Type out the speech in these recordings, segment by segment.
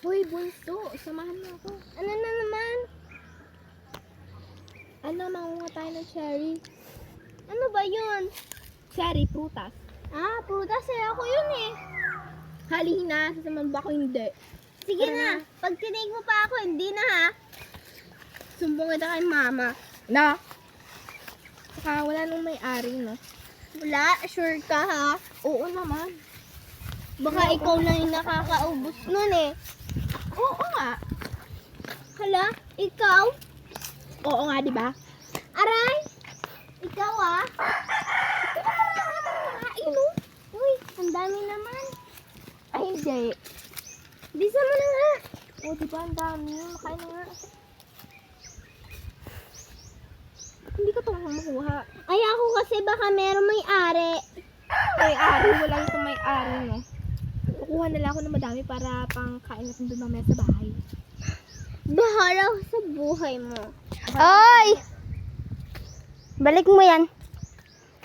Hoy, bunso, samahan mo ako. Ano na naman? Ano, mangunga tayo ng cherry. Ano ba yun? Cherry, prutas. Ah, prutas eh. Ako yun eh. Halina, sasamahan ba ako hindi? Sige Tara na. na. Pag tinig mo pa ako, hindi na ha. Sumbong kita kay mama. Na? Saka wala nung may-ari, no? Wala, sure ka ha. Oo naman. Baka ikaw lang yung nakakaubos nun eh. Oo nga. Hala, ikaw? Oo nga, di ba? Aray! Ikaw ah? Ay, no? Uy, ang dami naman. Ay, hindi. Bisa mo na nga. Oo, di ba? Ang dami. Makain na nga. Hindi ka itong makuha. Ay, ako kasi baka meron may ari. May-ari, wala itong may-ari, no? Kukuha na lang ako ng madami para pang kain natin doon mamaya sa bahay. Bahala ka sa buhay mo. Oy! Balik mo yan.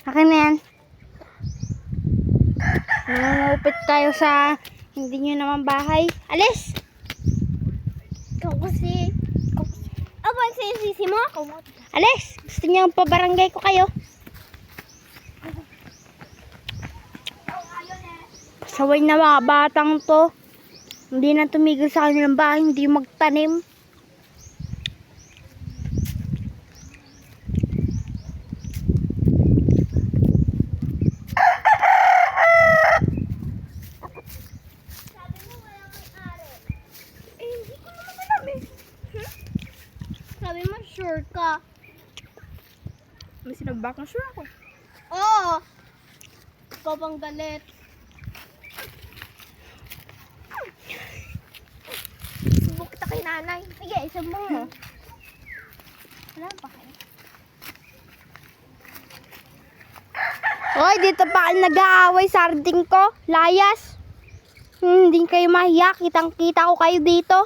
Akin na yan. Nangungupit kayo sa hindi nyo naman bahay. Alis! Ikaw kasi. Aba, ang sisi mo? Alis! Gusto niyo pabarangay ko kayo? Saway na mga batang to. Hindi na tumigil sa kanilang bahay, hindi magtanim. Sabi mo wala may ari. Hindi ko naman alam. Sabi mo sure ka. May sinabak na sure ako. Oo. Ikaw pang galit. Sumbong kita kay nanay. Sige, isabong mo. Wala pa kayo. Hoy, dito pa kayo nag-aaway sa harding ko. Layas. Hmm, Hindi kayo mahiya. Kitang-kita ko kayo dito.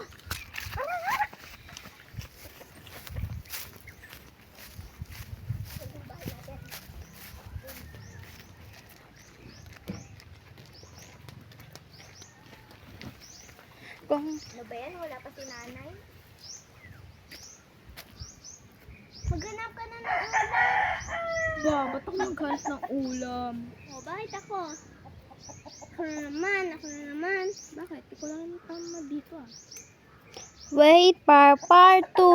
Kung Ano ba yan? Wala pa si nanay? Maghanap ka na ng ulam. Ba, ba't ako maghanap ng ulam? O, bakit ako? Ako na naman, ako na naman. Bakit? Ikaw lang yung tama dito ah. Wait, par part 2.